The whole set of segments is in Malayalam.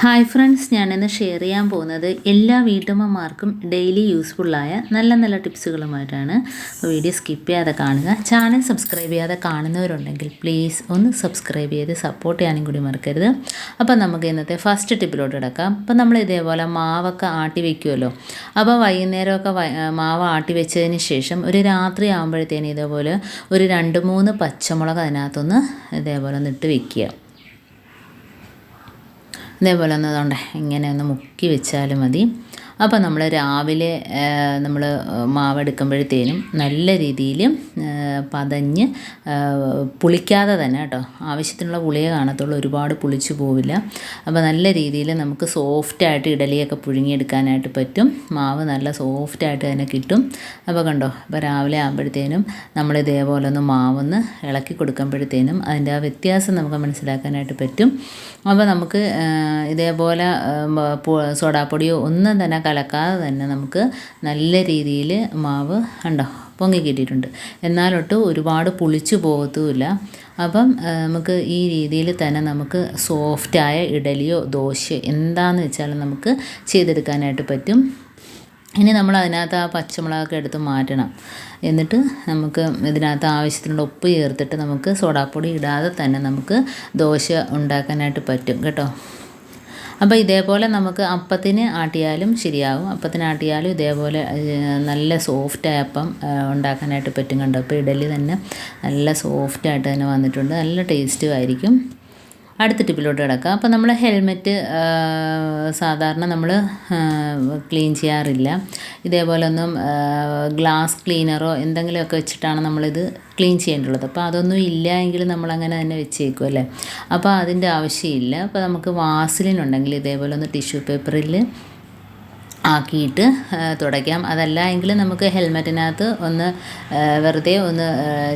ഹായ് ഫ്രണ്ട്സ് ഞാനിന്ന് ഷെയർ ചെയ്യാൻ പോകുന്നത് എല്ലാ വീട്ടമ്മമാർക്കും ഡെയിലി യൂസ്ഫുള്ളായ നല്ല നല്ല ടിപ്സുകളുമായിട്ടാണ്. വീഡിയോ സ്കിപ്പ് ചെയ്യാതെ കാണുക. ചാനൽ സബ്സ്ക്രൈബ് ചെയ്യാതെ കാണുന്നവരുണ്ടെങ്കിൽ പ്ലീസ് ഒന്ന് സബ്സ്ക്രൈബ് ചെയ്ത് സപ്പോർട്ട് ചെയ്യാനും കൂടി മറക്കരുത്. അപ്പോൾ നമുക്ക് ഇന്നത്തെ ഫസ്റ്റ് ടിപ്പിലോട്ട് കിടക്കാം. അപ്പോൾ നമ്മൾ ഇതേപോലെ മാവൊക്കെ ആട്ടി വയ്ക്കുമല്ലോ അപ്പോൾ വൈകുന്നേരമൊക്കെ മാവ് ആട്ടി വെച്ചതിന് ശേഷം ഒരു രാത്രി ആകുമ്പോഴത്തേനും ഇതേപോലെ ഒരു രണ്ട് മൂന്ന് പച്ചമുളക് അതിനകത്തൊന്ന് ഇതേപോലെ ഒന്ന് ഇട്ട് വെക്കുക. ഇതേപോലെ ഒന്ന് ഇങ്ങനെ ഒന്ന് മുക്കി വെച്ചാലും മതി. അപ്പോൾ നമ്മൾ രാവിലെ നമ്മൾ മാവെടുക്കുമ്പോഴത്തേനും നല്ല രീതിയിൽ പതഞ്ഞ് പുളിക്കാതെ തന്നെ കേട്ടോ ആവശ്യത്തിനുള്ള പുളിയെ കാണത്തുള്ളൂ ഒരുപാട് പുളിച്ചു പോവില്ല. അപ്പോൾ നല്ല രീതിയിൽ നമുക്ക് സോഫ്റ്റായിട്ട് ഇഡലിയൊക്കെ പുഴുങ്ങിയെടുക്കാനായിട്ട് പറ്റും. മാവ് നല്ല സോഫ്റ്റായിട്ട് തന്നെ കിട്ടും. അപ്പോൾ കണ്ടോ അപ്പോൾ രാവിലെ ആകുമ്പോഴത്തേനും നമ്മൾ ഇതേപോലെ ഒന്ന് മാവൊന്ന് ഇളക്കി കൊടുക്കുമ്പോഴത്തേനും അതിന്റെ ആ വ്യത്യാസം നമുക്ക് മനസ്സിലാക്കാനായിട്ട് പറ്റും. അപ്പോൾ നമുക്ക് ഇതേപോലെ സോഡാപ്പൊടിയോ ഒന്നും തന്നെ കലക്കാതെ തന്നെ നമുക്ക് നല്ല രീതിയിൽ മാവ് ഉണ്ടോ പൊങ്ങി കിട്ടിയിട്ടുണ്ട്. എന്നാലൊട്ട് ഒരുപാട് പുളിച്ചു പോകത്തുമില്ല. അപ്പം നമുക്ക് ഈ രീതിയിൽ തന്നെ നമുക്ക് സോഫ്റ്റായ ഇഡലിയോ ദോശയോ എന്താണെന്ന് വെച്ചാലും നമുക്ക് ചെയ്തെടുക്കാനായിട്ട് പറ്റും. ഇനി നമ്മൾ അതിനകത്ത് ആ പച്ചമുളകൊക്കെ എടുത്ത് മാറ്റണം. എന്നിട്ട് നമുക്ക് ഇതിനകത്ത് ആവശ്യത്തിനുള്ള ഉപ്പ് ചേർത്തിട്ട് നമുക്ക് സോഡാപ്പൊടി ഇടാതെ തന്നെ നമുക്ക് ദോശ ഉണ്ടാക്കാനായിട്ട് പറ്റും. കേട്ടോ? അപ്പോൾ ഇതേപോലെ നമുക്ക് അപ്പത്തിന് ആട്ടിയാലും ശരിയാകും അപ്പത്തിന് ആട്ടിയാലും ഇതേപോലെ നല്ല സോഫ്റ്റായ അപ്പം ഉണ്ടാക്കാനായിട്ട് പറ്റും കണ്ടോ അപ്പോൾ ഇഡലി തന്നെ നല്ല സോഫ്റ്റായിട്ട് തന്നെ വന്നിട്ടുണ്ട്. നല്ല ടേസ്റ്റും ആയിരിക്കും. അടുത്ത ടിപ്പിലോട്ട് കിടക്കാം. അപ്പോൾ നമ്മൾ ഹെൽമെറ്റ് സാധാരണ നമ്മൾ ക്ലീൻ ചെയ്യാറില്ല. ഇതേപോലെ ഒന്നും ഗ്ലാസ് ക്ലീനറോ എന്തെങ്കിലുമൊക്കെ വെച്ചിട്ടാണ് നമ്മളിത് ക്ലീൻ ചെയ്യേണ്ടുള്ളത് അപ്പോൾ അതൊന്നും ഇല്ല എങ്കിൽ നമ്മളങ്ങനെ തന്നെ വെച്ചേക്കും അല്ലേ? അപ്പോൾ അതിന്റെ ആവശ്യമില്ല. അപ്പോൾ നമുക്ക് വാസലിൻ ഉണ്ടെങ്കിൽ ഇതേപോലെ ഒന്ന് ടിഷ്യൂ പേപ്പറിൽ ആക്കിയിട്ട് തുടയ്ക്കാം. അതല്ല എങ്കിൽ നമുക്ക് ഹെൽമെറ്റിനകത്ത് ഒന്ന് വെറുതെ ഒന്ന്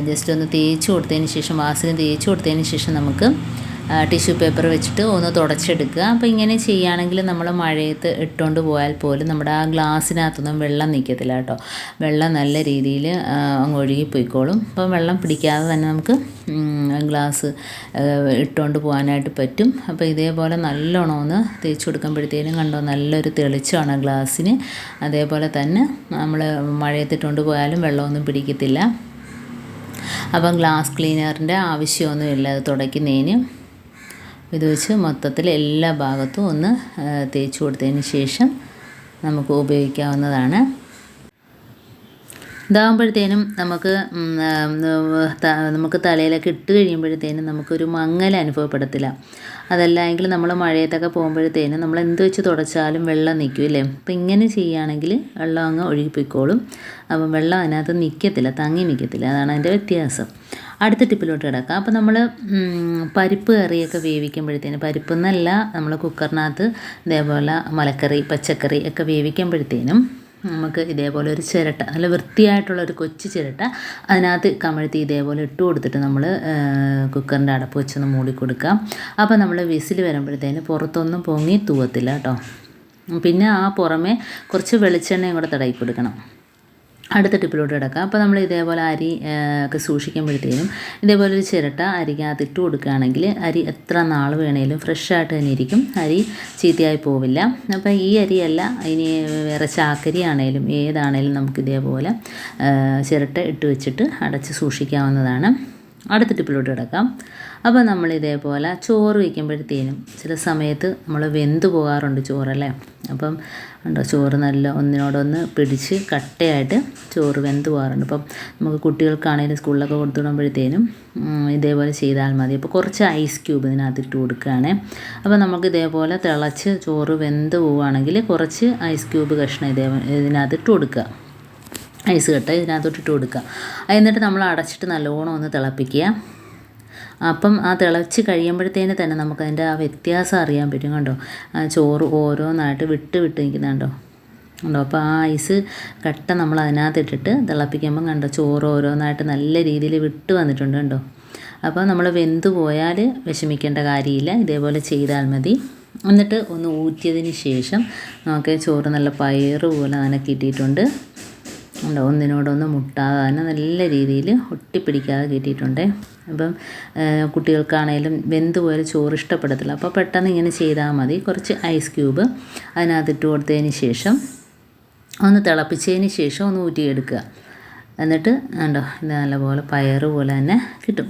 ജസ്റ്റ് ഒന്ന് തേച്ച് കൊടുത്തതിന് ശേഷം വാസിന് തേച്ച് കൊടുത്തതിന് ശേഷം നമുക്ക് ടിഷ്യൂ പേപ്പർ വെച്ചിട്ട് ഒന്ന് തുടച്ചെടുക്കുക. അപ്പോൾ ഇങ്ങനെ ചെയ്യുകയാണെങ്കിൽ നമ്മൾ മഴയത്ത് ഇട്ടുകൊണ്ട് പോയാൽ പോലും നമ്മുടെ ആ ഗ്ലാസ്സിനകത്തൊന്നും വെള്ളം നിൽക്കത്തില്ല കേട്ടോ. വെള്ളം നല്ല രീതിയിൽ അങ്ങ് ഒഴുകി പോയിക്കോളും അപ്പോൾ വെള്ളം പിടിക്കാതെ തന്നെ നമുക്ക് ഗ്ലാസ് ഇട്ടുകൊണ്ട് പോകാനായിട്ട് പറ്റും. അപ്പോൾ ഇതേപോലെ നല്ലോണം ഒന്ന് തേച്ച് കൊടുക്കുമ്പോഴത്തേനും കണ്ടോ നല്ലൊരു തെളിച്ചമാണ് ഗ്ലാസ്സിന്. അതേപോലെ തന്നെ നമ്മൾ മഴയത്തിട്ടുകൊണ്ട് പോയാലും വെള്ളമൊന്നും പിടിക്കത്തില്ല. അപ്പം ഗ്ലാസ് ക്ലീനറിന്റെ ആവശ്യമൊന്നുമില്ല അത് തുടയ്ക്കുന്നതിന്. ഇത് വെച്ച് മൊത്തത്തിൽ എല്ലാ ഭാഗത്തും ഒന്ന് തേച്ച് കൊടുത്തതിന് ശേഷം നമുക്ക് ഉപയോഗിക്കാവുന്നതാണ്. ഇതാകുമ്പോഴത്തേനും നമുക്ക് നമുക്ക് തലയിലൊക്കെ ഇട്ട് കഴിയുമ്പോഴത്തേനും നമുക്കൊരു മങ്ങൽ അനുഭവപ്പെടത്തില്ല. അതല്ല എങ്കിൽ നമ്മൾ മഴയത്തൊക്കെ പോകുമ്പോഴത്തേനും നമ്മൾ എന്ത് വെച്ച് തുടച്ചാലും വെള്ളം നിൽക്കും ഇല്ലേ? അപ്പം ഇങ്ങനെ ചെയ്യുകയാണെങ്കിൽ വെള്ളം അങ്ങ് ഒഴുകിപ്പോയിക്കോളും. അപ്പം വെള്ളം അതിനകത്ത് നിൽക്കത്തില്ല തങ്ങി നിൽക്കത്തില്ല. അതാണ് അതിന്റെ വ്യത്യാസം. അടുത്ത ടിപ്പിലോട്ട് കിടക്കാം. അപ്പോൾ നമ്മൾ പരിപ്പ് കറിയൊക്കെ വേവിക്കുമ്പോഴത്തേന് പരിപ്പ് എന്നല്ല നമ്മൾ കുക്കറിനകത്ത് ഇതേപോലെ മലക്കറി പച്ചക്കറി ഒക്കെ വേവിക്കുമ്പോഴത്തേനും നമുക്ക് ഇതേപോലെ ഒരു ചിരട്ട നല്ല വൃത്തിയായിട്ടുള്ള ഒരു കൊച്ചു ചിരട്ട അതിനകത്ത് കമഴ്ത്തി ഇതേപോലെ ഇട്ട് കൊടുത്തിട്ട് നമ്മൾ കുക്കറിന്റെ അടപ്പ് വെച്ചൊന്ന് മൂടി കൊടുക്കാം. അപ്പോൾ നമ്മൾ വിസിൽ വരുമ്പോഴത്തേന് പുറത്തൊന്നും പൊങ്ങി തൂവത്തില്ല കേട്ടോ. പിന്നെ ആ പുറമെ കുറച്ച് വെളിച്ചെണ്ണയും കൂടെ തടയി കൊടുക്കണം. അടുത്ത ടിപ്പിലോട്ട് കിടക്കാം. അപ്പോൾ നമ്മൾ ഇതേപോലെ അരി ഒക്കെ സൂക്ഷിക്കുമ്പോഴത്തേനും ഇതേപോലെ ഒരു ചിരട്ട അരിക്കകത്ത് ഇട്ട് കൊടുക്കുകയാണെങ്കിൽ അരി എത്ര നാൾ വേണേലും ഫ്രഷായിട്ട് തന്നെ ഇരിക്കും. അരി ചീത്തയായി പോവില്ല. അപ്പോൾ ഈ അരിയല്ല ഇനി വേറെ ചാക്കരി ആണേലും ഏതാണേലും നമുക്ക് ഇതേപോലെ ചിരട്ട ഇട്ട് വെച്ചിട്ട് അടച്ച് സൂക്ഷിക്കാവുന്നതാണ്. അടുത്ത ടിപ്പിലോട്ട് കിടക്കാം. അപ്പോൾ നമ്മൾ ഇതേപോലെ ചോറ് വയ്ക്കുമ്പോഴത്തേനും ചില സമയത്ത് നമ്മൾ വെന്ത് പോകാറുണ്ട് ചോറല്ലേ? അപ്പം ഉണ്ടോ ചോറ് നല്ല ഒന്നിനോടൊന്ന് പിടിച്ച് കട്ടയായിട്ട് ചോറ് വെന്ത് പോകാറുണ്ട്. അപ്പം നമുക്ക് കുട്ടികൾക്കാണെങ്കിലും സ്കൂളിലൊക്കെ കൊടുത്തുവിടുമ്പോഴത്തേനും ഇതേപോലെ ചെയ്താൽ മതി. അപ്പോൾ കുറച്ച് ഐസ് ക്യൂബ് ഇതിനകത്ത് ഇട്ട് കൊടുക്കുകയാണേ. അപ്പോൾ നമുക്ക് ഇതേപോലെ തിളച്ച് ചോറ് വെന്ത് പോവുകയാണെങ്കിൽ കുറച്ച് ഐസ് ക്യൂബ് കഷ്ണം ഇതേ ഇതിനകത്ത് ഇട്ട് കൊടുക്കുക. ഐസ് കട്ട ഇതിനകത്തോട്ട് ഇട്ട് കൊടുക്കുക. എന്നിട്ട് നമ്മൾ അടച്ചിട്ട് നല്ലോണം ഒന്ന് തിളപ്പിക്കുക. അപ്പം ആ തിളച്ച് കഴിയുമ്പോഴത്തേന് തന്നെ നമുക്കതിന്റെ ആ വ്യത്യാസം അറിയാൻ പറ്റും കണ്ടോ? ചോറ് ഓരോന്നായിട്ട് വിട്ട് വിട്ട് നിൽക്കുന്നുണ്ടോ ഉണ്ടോ അപ്പോൾ ആ ഐസ് കട്ട നമ്മൾ അതിനകത്ത് ഇട്ടിട്ട് തിളപ്പിക്കുമ്പം കണ്ടോ ചോറ് ഓരോന്നായിട്ട് നല്ല രീതിയിൽ വിട്ട് വന്നിട്ടുണ്ട് കണ്ടോ? അപ്പോൾ നമ്മൾ വെന്ത് പോയാൽ വിഷമിക്കേണ്ട കാര്യമില്ല. ഇതേപോലെ ചെയ്താൽ മതി. എന്നിട്ട് ഒന്ന് ഊറ്റിയതിന് ശേഷം നമുക്ക് ചോറ് നല്ല പയറ് പോലെ അങ്ങനെ കിട്ടിയിട്ടുണ്ട് ഉണ്ടോ. ഒന്നിനോടൊന്ന് മുട്ടാതെ തന്നെ നല്ല രീതിയിൽ ഒട്ടിപ്പിടിക്കാതെ കിട്ടിയിട്ടുണ്ട്. അപ്പം കുട്ടികൾക്കാണേലും വെന്ത് പോയാൽ ചോറ് ഇഷ്ടപ്പെടത്തില്ല. അപ്പോൾ പെട്ടെന്ന് ഇങ്ങനെ ചെയ്താൽ മതി. കുറച്ച് ഐസ് ക്യൂബ് അതിനകത്തിട്ട് കൊടുത്തതിന് ശേഷം ഒന്ന് തിളപ്പിച്ചതിന് ശേഷം ഒന്ന് ഊറ്റിയെടുക്കുക. എന്നിട്ട് കണ്ടോ ഇത് നല്ലപോലെ പയറ് പോലെ തന്നെ കിട്ടും.